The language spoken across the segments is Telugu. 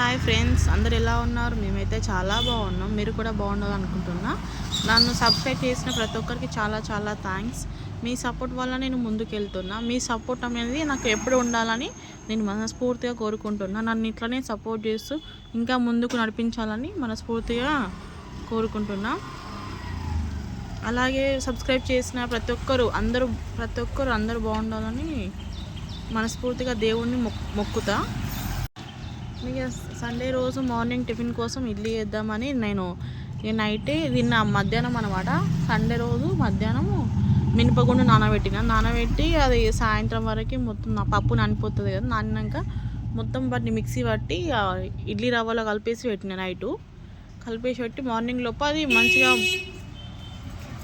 హాయ్ ఫ్రెండ్స్ అందరు ఎలా ఉన్నారు? మేమైతే చాలా బాగున్నాం. మీరు కూడా బాగుండాలి అనుకుంటున్నా నన్ను సబ్స్క్రైబ్ చేసిన ప్రతి ఒక్కరికి చాలా చాలా థ్యాంక్స్ మీ సపోర్ట్ వల్ల నేను ముందుకెళ్తున్నా. మీ సపోర్ట్ అనేది నాకు ఎప్పుడు ఉండాలని నేను మనస్ఫూర్తిగా కోరుకుంటున్నా. నన్ను ఇట్లనే సపోర్ట్ చేస్తూ ఇంకా ముందుకు నడిపించాలని మనస్ఫూర్తిగా కోరుకుంటున్నా. అలాగే సబ్స్క్రైబ్ చేసిన ప్రతి ఒక్కరు అందరూ ప్రతి ఒక్కరు అందరూ బాగుండాలని మనస్ఫూర్తిగా దేవుణ్ణి మొక్ మొక్కుతా. ఇక సండే రోజు మార్నింగ్ టిఫిన్ కోసం ఇడ్లీ వేద్దామని నేను నైట్ నైటే మధ్యాహ్నం అనమాట సండే రోజు మధ్యాహ్నము మినపగుండు నానబెట్టిన. నానబెట్టి అది సాయంత్రం వరకు మొత్తం నా పప్పు నానిపోతుంది కదా నానినాక మొత్తం వాటిని మిక్సీ పట్టి ఇడ్లీ రవ్వలో కలిపేసి పెట్టిన నైటు. కలిపేసి పెట్టి మార్నింగ్ లోపు అది మంచిగా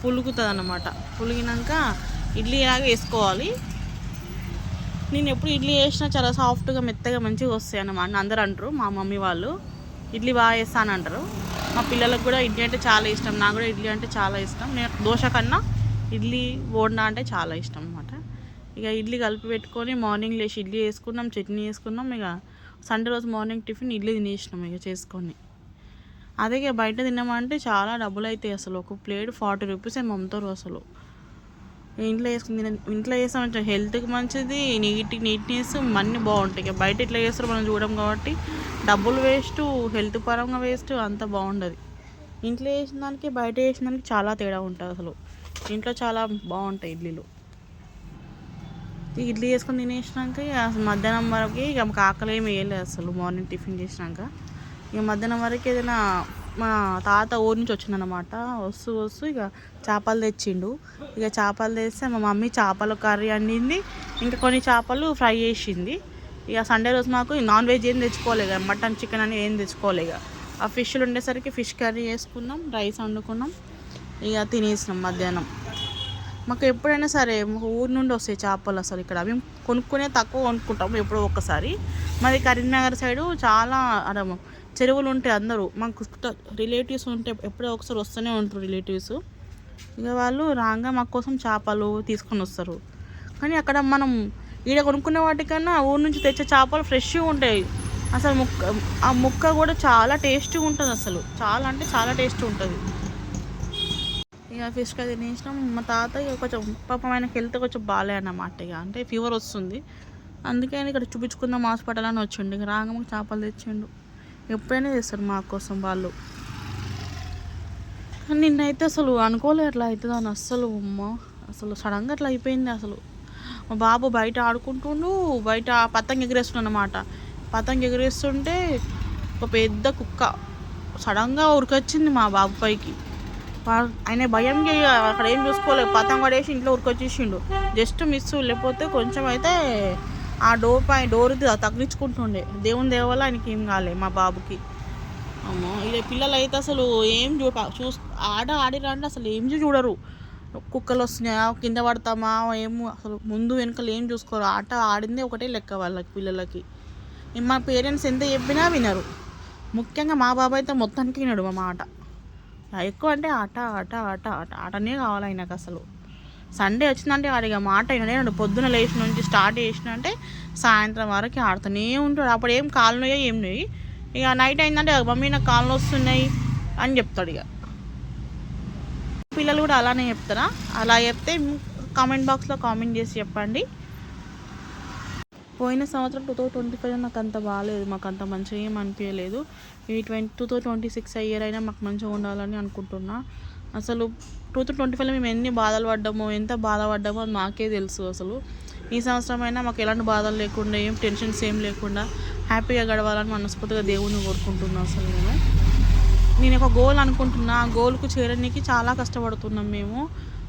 పులుగుతుంది అన్నమాట పులిగినాక ఇడ్లీ లాగా వేసుకోవాలి. నేను ఎప్పుడు ఇడ్లీ వేసినా చాలా సాఫ్ట్గా మెత్తగా మంచిగా వస్తాయి అన్నమాట. అందరు అంటారు మా మమ్మీ వాళ్ళు ఇడ్లీ బాగా వేస్తాను అంటారు. మా పిల్లలకు కూడా ఇడ్లీ అంటే చాలా ఇష్టం నాకు కూడా ఇడ్లీ అంటే చాలా ఇష్టం. నేను దోశ కన్నా ఇడ్లీ బోండా అంటే చాలా ఇష్టం అనమాట ఇక ఇడ్లీ కలిపి పెట్టుకొని మార్నింగ్ లేచి ఇడ్లీ వేసుకున్నాం చట్నీ వేసుకున్నాం ఇక సండే రోజు మార్నింగ్ టిఫిన్ ఇడ్లీ తినేసినాం ఇక చేసుకొని. అదే ఇక బయట తిన్నామంటే చాలా డబ్బులు అవుతాయి అసలు. ఒక ప్లేట్ ఫార్టీ రూపీస్ ఏమో అమ్ముతారు అసలు. ఇంట్లో వేసుకుని ఇంట్లో వేస్తే కొంచెం హెల్త్కి మంచిది నీట్ నీట్నెస్ అన్నీ బాగుంటాయి. ఇక బయట ఇట్లా చేస్తారు మనం చూడడం కాబట్టి డబ్బులు వేస్ట్ హెల్త్ పరంగా వేస్ట్ అంత బాగుండదు. ఇంట్లో వేసిన దానికి బయట వేసిన దానికి చాలా తేడా ఉంటుంది అసలు. ఇంట్లో చాలా బాగుంటాయి ఇడ్లీలు. ఇడ్లీ వేసుకొని తినేసినాక అసలు మధ్యాహ్నం వరకు ఇక ఆకలి ఏమి వేయలేదు అసలు మార్నింగ్ టిఫిన్ చేసినాక. ఇక మధ్యాహ్నం వరకు ఏదైనా మా తాత ఊరి నుంచి వచ్చిందనమాట వస్తూ వస్తూ ఇక చేపలు తెచ్చిండు. ఇక చేపలు తెస్తే మా మమ్మీ చేపల కర్రీ వండింది. ఇంకా కొన్ని చేపలు ఫ్రై చేసింది. ఇక సండే రోజు మాకు నాన్ వెజ్ ఏం తెచ్చుకోలేదు మటన్ చికెన్ అని ఏం తెచ్చుకోలేదు ఇక. ఆ ఫిష్లు ఉండేసరికి ఫిష్ కర్రీ చేసుకున్నాం రైస్ వండుకున్నాం. ఇక తినేసినాం మధ్యాహ్నం. మాకు ఎప్పుడైనా సరే మాకు ఊరి నుండి వస్తాయి చేపలు అసలు ఇక్కడ. మేము కొనుక్కునే తక్కువ కొనుక్కుంటాం ఎప్పుడో ఒక్కసారి మాది కరీంనగర్ సైడు చాలా అడము చెరువులు ఉంటాయి అందరూ మాకు రిలేటివ్స్ ఉంటే ఎప్పుడో ఒకసారి వస్తూనే ఉంటారు రిలేటివ్స్ ఇక వాళ్ళు రాగా మా కోసం చేపలు తీసుకొని వస్తారు. కానీ అక్కడ మనం ఈడ కొనుక్కునే వాటికన్నా ఊరు నుంచి తెచ్చే చేపలు ఫ్రెష్గా ఉంటాయి. అసలు ముక్క ఆ ముక్క కూడా చాలా టేస్టీగా ఉంటుంది అసలు. చాలా అంటే చాలా టేస్ట్ ఉంటుంది. ఇక ఫిష్ కర్రీ తినేసినాం. మా తాత ఇక కొంచెం పాపం ఆయనకి హెల్త్ కొంచెం బాగాలే అన్నమాట ఇక. అంటే ఫీవర్ వస్తుంది. అందుకే ఆయన ఇక్కడ చూపించుకుందాం హాస్పిటల్ అని వచ్చిండు. ఇక రాగా మాకు చేపలు తెచ్చిండు. ఎప్పుడైనా చేస్తారు మా కోసం వాళ్ళు. కానీ నిన్నైతే అసలు అనుకోలే అట్లా అవుతుంది అని అస్సలు అమ్మ. అసలు సడన్గా అట్లా అయిపోయింది అసలు. మా బాబు బయట ఆడుకుంటుండు బయట పతంగ ఎగిరేస్తున్నాడు అనమాట పతంగ ఎగిరేస్తుంటే ఒక పెద్ద కుక్క సడన్గా ఉరికొచ్చింది మా బాబు పైకి. ఆయన భయంకి అక్కడ ఏం చూసుకోలేదు పతంగ పడేసి ఇంట్లో ఉరికొచ్చేసిండు. జస్ట్ మిస్ లేకపోతే కొంచెం అయితే ఆ డోర్ పై డోర్ తగిలించుకుంటుండే. దేవుని దేవ ఆయనకి ఏం కాలే మా బాబుకి. అమ్మో ఇక పిల్లలు అయితే అసలు ఏం చూ చూ ఆట ఆడిరంటే అసలు ఏం చూడరు. కుక్కలు వస్తున్నాయా కింద పడతామా ఏమో అసలు ముందు వెనకలు ఏం చూసుకోరు. ఆట ఆడిందే ఒకటే లెక్క వాళ్ళకి పిల్లలకి. మా పేరెంట్స్ ఎంత చెప్పినా వినరు. ముఖ్యంగా మా బాబాయ్ అయితే మొత్తానికి వినడు మా మాట. ఎక్కువ అంటే ఆట ఆట ఆట ఆట. ఆటనే కావాలి ఆయనకు అసలు. సండే వచ్చిందంటే వాడికి మాట అయినడే పొద్దున లేచిన నుంచి స్టార్ట్ చేసినంటే సాయంత్రం వరకు ఆడుతూనే ఉంటాడు. అప్పుడు ఏం కాలు నొయ్యో ఏం నొయ్యి. ఇక నైట్ అయిందంటే మమ్మీ నాకు కాళ్ళు వస్తున్నాయి అని చెప్తాడు ఇక. పిల్లలు కూడా అలానే చెప్తారా? అలా చెప్తే కామెంట్ బాక్స్లో కామెంట్ చేసి చెప్పండి. పోయిన సంవత్సరం టూ థౌజండ్ ట్వంటీ ఫైవ్ నాకు అంత బాగాలేదు మాకు అంత మంచిగా ఏం అనిపించలేదు. ఈ twenty two thousand twenty six year అయినా మాకు మంచిగా ఉండాలని అనుకుంటున్నా. అసలు టూ థౌజండ్ ట్వంటీ ఫైవ్లో మేము ఎన్ని బాధలు పడ్డామో ఎంత బాధపడ్డామో అది మాకే తెలుసు అసలు. ఈ సంవత్సరం అయినా మాకు ఎలాంటి బాధలు లేకుండా ఏం టెన్షన్స్ ఏం లేకుండా హ్యాపీగా గడవాలని మనస్ఫూర్తిగా దేవుణ్ణి కోరుకుంటున్నాను అసలు నేను. నేను ఒక గోల్ అనుకుంటున్నా ఆ గోల్కు చేరడానికి చాలా కష్టపడుతున్నాం మేము.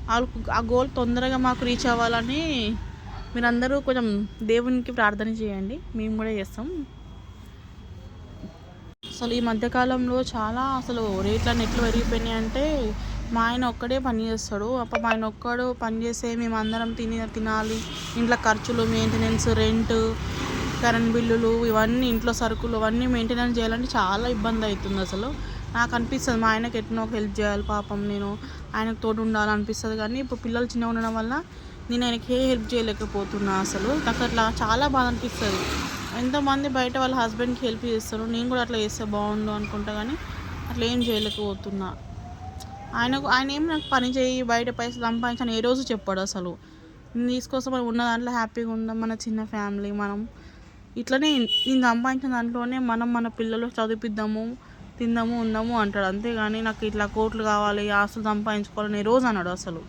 ఆ- ఆ గోల్ తొందరగా మాకు రీచ్ అవ్వాలని మీరందరూ కొంచెం దేవునికి ప్రార్థన చేయండి. మేము కూడా చేస్తాం. అసలు ఈ మధ్యకాలంలో చాలా అసలు రేట్లన్నీ ఎట్లు పెరిగిపోయినాయి అంటే మా ఆయన ఒక్కడే పని చేస్తాడు. అప్పుడు మా ఆయన ఒక్కడు పని చేసే మేము అందరం తిని తినాలి. ఇంట్లో ఖర్చులు మెయింటెనెన్స్ రెంట్ కరెంట్ బిల్లులు ఇవన్నీ ఇంట్లో సరుకులు అవన్నీ మెయింటెనెన్స్ చేయాలంటే చాలా ఇబ్బంది అవుతుంది అసలు. నాకు అనిపిస్తుంది మా ఆయనకి ఎట్నో ఒక హెల్ప్ చేయాలి పాపం నేను. ఆయనకు తోడు ఉండాలనిపిస్తుంది కానీ ఇప్పుడు పిల్లలు చిన్నగా ఉండడం వల్ల నేను ఆయనకి ఏ హెల్ప్ చేయలేకపోతున్నా అసలు. నాకు అట్లా చాలా బాధ అనిపిస్తుంది. ఎంతోమంది బయట వాళ్ళ హస్బెండ్కి హెల్ప్ చేస్తారు. నేను కూడా అట్లా చేస్తే బాగుండు అనుకుంటా కానీ అట్లా ఏం చేయలేకపోతున్నా. ఆయనకు ఆయన ఏం నాకు పని చేయి బయట పైసలు సంపాదించని ఏ రోజు చెప్పాడు అసలు. నేను తీసుకొస్తే మనం ఉన్న దాంట్లో హ్యాపీగా ఉందాం మన చిన్న ఫ్యామిలీ మనం. ఇట్లనే నేను సంపాదించిన దాంట్లోనే మనం మన పిల్లలు చదివిద్దాము తిందాము ఉందాము అంటాడు. అంతేగాని నాకు ఇట్లా కోట్లు కావాలి ఆస్తులు సంపాదించుకోవాలని ఏ రోజు అన్నాడు అసలు.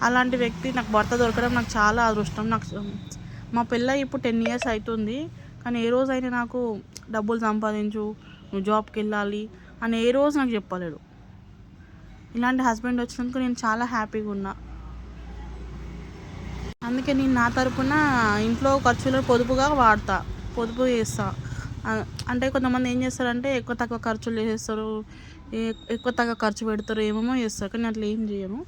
అలాంటి వ్యక్తి నాకు భర్త దొరకడం నాకు చాలా అదృష్టం. నాకు మా పిల్ల ఇప్పుడు టెన్ ఇయర్స్ అవుతుంది కానీ ఏ రోజైనా నాకు డబ్బులు సంపాదించు నువ్వు జాబ్కి వెళ్ళాలి అని ఏ రోజు నాకు చెప్పలేడు. ఇలాంటి హస్బెండ్ వచ్చినందుకు నేను చాలా హ్యాపీగా ఉన్నా. అందుకే నేను నా తరపున ఇంట్లో ఖర్చులు పొదుపుగా వాడతా పొదుపు చేస్తా. అంటే కొంతమంది ఏం చేస్తారంటే ఎక్కువ తక్కువ ఖర్చులు చేసేస్తారు ఏ- ఎక్కువ తక్కువ ఖర్చు పెడతారు ఏమేమో చేస్తారు కానీ అట్లా ఏం చేయను